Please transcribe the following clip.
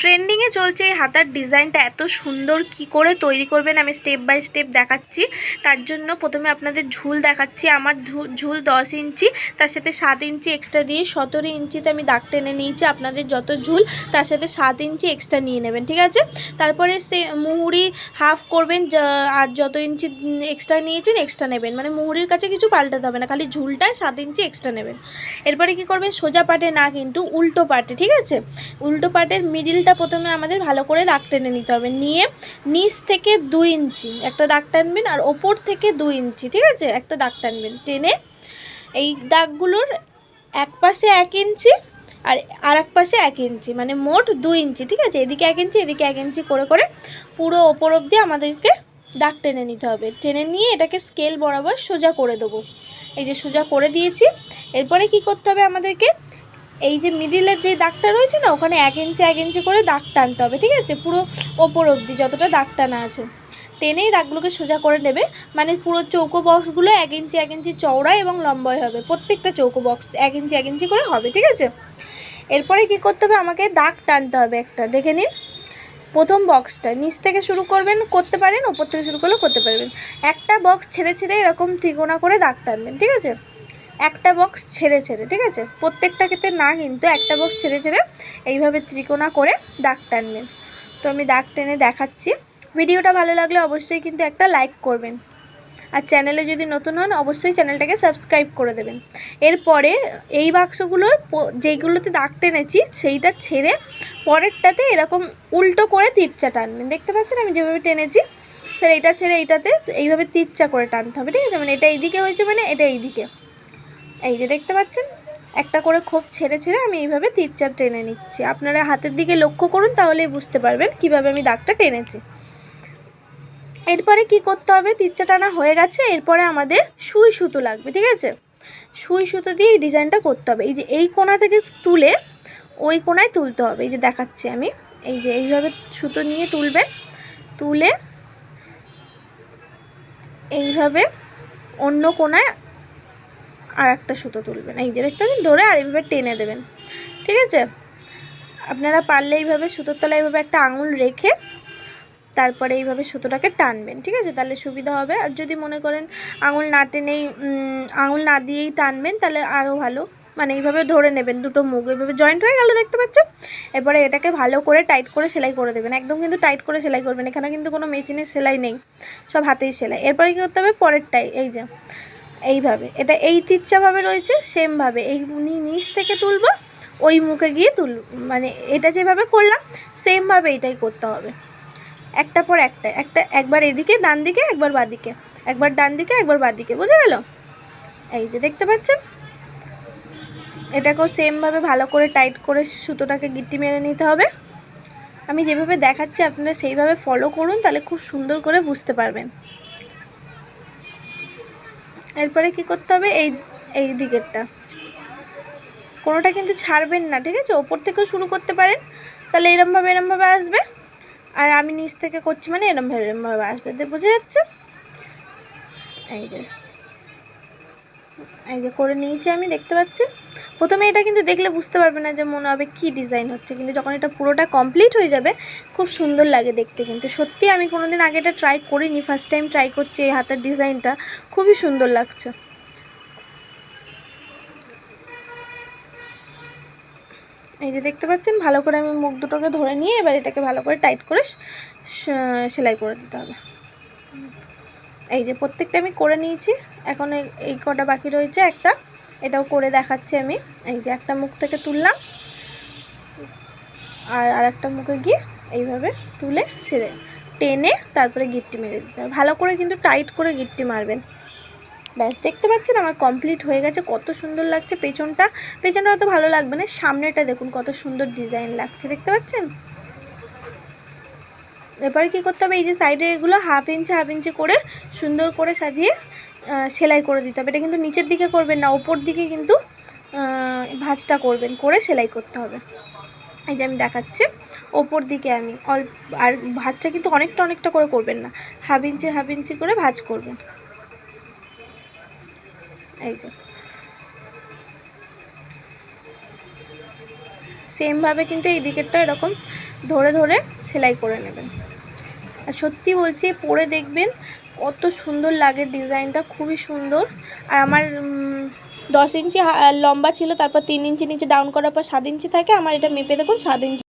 ট্রেন্ডিংয়ে চলছে এই হাতার ডিজাইনটা, এত সুন্দর কি করে তৈরি করবেন আমি স্টেপ বাই স্টেপ দেখাচ্ছি। তার জন্য প্রথমে আপনাদের ঝুল দেখাচ্ছি, আমার ঝুল দশ ইঞ্চি, তার সাথে সাত ইঞ্চি এক্সট্রা দিয়ে সতেরো ইঞ্চিতে আমি দাগ টেনে নিয়েছি, আপনাদের যত ঝুল, তার সাথে সাত ইঞ্চি এক্সট্রা নিয়ে নেবেন, ঠিক আছে? তারপরে সে মুহুরি হাফ করবেন আর যত ইঞ্চি এক্সট্রা নিয়েছেন এক্সট্রা নেবেন। মানে মুহুরির কাছে কিছু পাল্টাতে হবে না, খালি ঝুলটায় সাত ইঞ্চি এক্সট্রা নেবেন। এরপরে কি করবেন, সোজা পাটে না কিন্তু উল্টো পাটে, ঠিক আছে? উল্টো পাটের মিডিলটা প্রথমে আমাদের ভালো করে দাগ টেনে নিতে হবে। নিয়ে নিচ থেকে দুই ইঞ্চি একটা দাগ টানবেন আর ওপর থেকে দুই ইঞ্চি, ঠিক আছে? একটা দাগ টানবেন। টেনে এই দাগগুলোর এক পাশে এক ইঞ্চি আর আর এক পাশে এক ইঞ্চি মানে মোট দুই ইঞ্চি, ঠিক আছে? এদিকে এক ইঞ্চি, এদিকে এক ইঞ্চি করে করে পুরো ওপর অবধি আমাদেরকে দাগ টেনে নিতে হবে। টেনে নিয়ে এটাকে স্কেল বরাবর সোজা করে দেবো। এই যে সোজা করে দিয়েছি। এরপরে কি করতে হবে আমাদেরকে? এই যে মিডিলের যে দাগটা রয়েছে না, ওখানে এক ইঞ্চি এক ইঞ্চি করে দাগ টানতে হবে, ঠিক আছে? পুরো ওপর অবধি যতটা দাগ টানা আছে। টেনেই দাগগুলোকে সোজা করে নেবে মানে পুরো চৌকো বক্সগুলো এক ইঞ্চি এক ইঞ্চি চওড়া এবং লম্বাই হবে, প্রত্যেকটা চৌকো বক্স এক ইঞ্চি এক ইঞ্চি করে হবে, ঠিক আছে? এরপরে কি করতে হবে? আমাকে দাগ টানতে হবে একটা, দেখে নিন। প্রথম বক্সটা নিচ থেকে শুরু করবেন, করতে পারেন, ওপর থেকে শুরু করলেও করতে পারবেন। একটা বক্স ছেড়ে ছেড়ে এরকম ত্রিকোণা করে দাগ টানবেন, ঠিক আছে? একটা বক্স ছেড়ে ছেড়ে, ঠিক আছে? প্রত্যেকটা ক্ষেত্রে না কিন্তু একটা বক্স ছেড়ে ছেড়ে এইভাবে ত্রিকোণা করে দাগ টানবেন। তো আমি দাগ টেনে দেখাচ্ছি। ভিডিওটা ভালো লাগলে অবশ্যই কিন্তু একটা লাইক করবেন। আর চ্যানেলে যদি নতুন হন, অবশ্যই চ্যানেলটাকে সাবস্ক্রাইব করে দেবেন। এরপরে এই বাক্সগুলোর যেইগুলোতে দাগ টেনেছি, সেইটা ছেড়ে পরেরটাতে এরকম উল্টো করে তিরচা টানবেন। দেখতে পাচ্ছেন? আমি যেভাবে টেনেছি ফের এটা ছেড়ে এইটাতে এইভাবে তিরচা করে টানতে হবে, ঠিক আছে? মানে এটা এইদিকে হয়েছে মানে এটা এইদিকে। এই যে দেখতে পাচ্ছেন, একটা করে খোপ ছেড়ে ছেড়ে আমি এইভাবে তিরচা টেনে নিচ্ছি। আপনারা হাতের দিকে লক্ষ্য করুন, তাহলেই বুঝতে পারবেন কীভাবে আমি দাগটা টেনেছি। এরপরে কি করতে হবে? তিরচা টানা হয়ে গেছে, এরপরে আমাদের সুই সুতো লাগবে, ঠিক আছে? সুই সুতো দিয়ে এই ডিজাইনটা করতে হবে। এই যে এই কোণা থেকে তুলে ওই কোণায় তুলতে হবে। এই যে দেখাচ্ছি আমি। এই যে এইভাবে সুতো নিয়ে তুলবেন, তুলে এইভাবে অন্য কোণায় আর একটা সুতো তুলবেন। এই যে দেখতে পাচ্ছেন, ধরে আর এইভাবে টেনে দেবেন। ঠিক আছে? আপনারা পারলে এইভাবে সুতোর তলায় এইভাবে একটা আঙুল রেখে তারপরে এইভাবে সুতোটাকে টানবেন। ঠিক আছে? তাহলে সুবিধা হবে। আর যদি মনে করেন আঙুল না টেনেই আঙুল না দিয়েই টানবেন, তাহলে আরও ভালো। মানে এইভাবে ধরে নেবেন দুটো মুখ। এইভাবে জয়েন্ট হয়ে গেল দেখতে পাচ্ছেন? এরপরে এটাকে ভালো করে টাইট করে সেলাই করে দেবেন। একদম কিন্তু টাইট করে সেলাই করবেন। এখানে কিন্তু কোনো মেশিনের সেলাই নেই। সব হাতেই সেলাই। এরপরে কী করতে হবে? পরেরটাই। এই যে এইভাবে। এটা এই তিরচাভাবে রয়েছে, সেমভাবে। এই নিচ থেকে তুলব, ওই মুখে গিয়ে তুল মানে এটা যেভাবে করলাম, সেমভাবে এটাই করতে হবে। একটা পর একটা একটা একবার এদিকে, ডান দিকে, একবার বাদিকে একবার ডান দিকে, একবার বাদিকে বুঝে গেল? এই যে দেখতে পাচ্ছেন? এটাকেও সেমভাবে ভালো করে টাইট করে সুতোটাকে গিট্টি মেরে নিতে হবে। আমি যেভাবে দেখাচ্ছি, আপনারা সেইভাবে ফলো করুন, তাহলে খুব সুন্দর করে বুঝতে পারবেন। এরপরে কি করতে হবে? এই এই দিকেরটা। কোনোটা কিন্তু ছাড়বেন না, ঠিক আছে? ওপর থেকেও শুরু করতে পারেন। তাহলে এরমভাবে এরমভাবে আসবে। আর আমি নিচ থেকে করছি মানে এরমভাবে এরমভাবে আসবে। তো বোঝা যাচ্ছে? এই যে এই যে করে নিয়েছি আমি, দেখতে পাচ্ছেন? প্রথমে এটা কিন্তু দেখলে বুঝতে পারবে না যে মনে হবে কি ডিজাইন হচ্ছে, কিন্তু যখন এটা পুরোটা কমপ্লিট হয়ে যাবে, খুব সুন্দর লাগে দেখতে কিন্তু। সত্যি আমি কোনোদিন আগে এটা ট্রাই করিনি ফার্স্ট টাইম ট্রাই করছি এই হাতের ডিজাইনটা খুবই সুন্দর লাগছে। এই যে দেখতে পাচ্ছেন, ভালো করে আমি মুখ দুটোকে ধরে নিয়ে এবার এটাকে ভালো করে টাইট করে সেলাই করে দিতে হবে। এই যে প্রত্যেকটা আমি করে নিয়েছি, এখন এই- কটা বাকি রয়েছে, একটা এটাও করে দেখাচ্ছি আমি। এই যে একটা মুখ থেকে তুললাম। আর আরেকটা মুখে গিয়ে এইভাবে তুলে সেরে, টেনে তারপরে গিট্টি মেরে দিতে হবে। ভালো করে কিন্তু টাইট করে গিট্টি মারবেন। ব্যাস, দেখতে পাচ্ছেন আমার কমপ্লিট হয়ে গেছে। কত সুন্দর লাগছে পেছনটা। পেছনটা অত ভালো লাগবে না সামনেটা দেখুন কত সুন্দর ডিজাইন লাগছে, দেখতে পাচ্ছেন? এরপরে কী করতে হবে? এই যে সাইডে এগুলো হাফ ইঞ্চি হাফ ইঞ্চি করে সুন্দর করে সাজিয়ে সেলাই করে দিতে হবে। এটা কিন্তু নিচের দিকে করবেন না, ওপর দিকে কিন্তু ভাঁজটা করবেন, করে সেলাই করতে হবে। এই যে আমি দেখাচ্ছি, ওপর দিকে আমি অল্প, আর ভাঁজটা কিন্তু অনেকটা অনেকটা করে করবেন না, হাফ ইঞ্চি হাফ ইঞ্চি করে ভাঁজ করবেন। এই যে। সেমভাবে কিন্তু এই দিকেরটা এরকম ধরে ধরে সেলাই করে নেবেন। আর সত্যি বলছি, পরে দেখবেন কত সুন্দর লাগে ডিজাইনটা, খুবই সুন্দর। আর আমার দশ ইঞ্চি লম্বা ছিল, তারপর তিন ইঞ্চি নিচে ডাউন করার পর সাত ইঞ্চি থাকে, আমার এটা মেপে দেখুন, সাত ইঞ্চি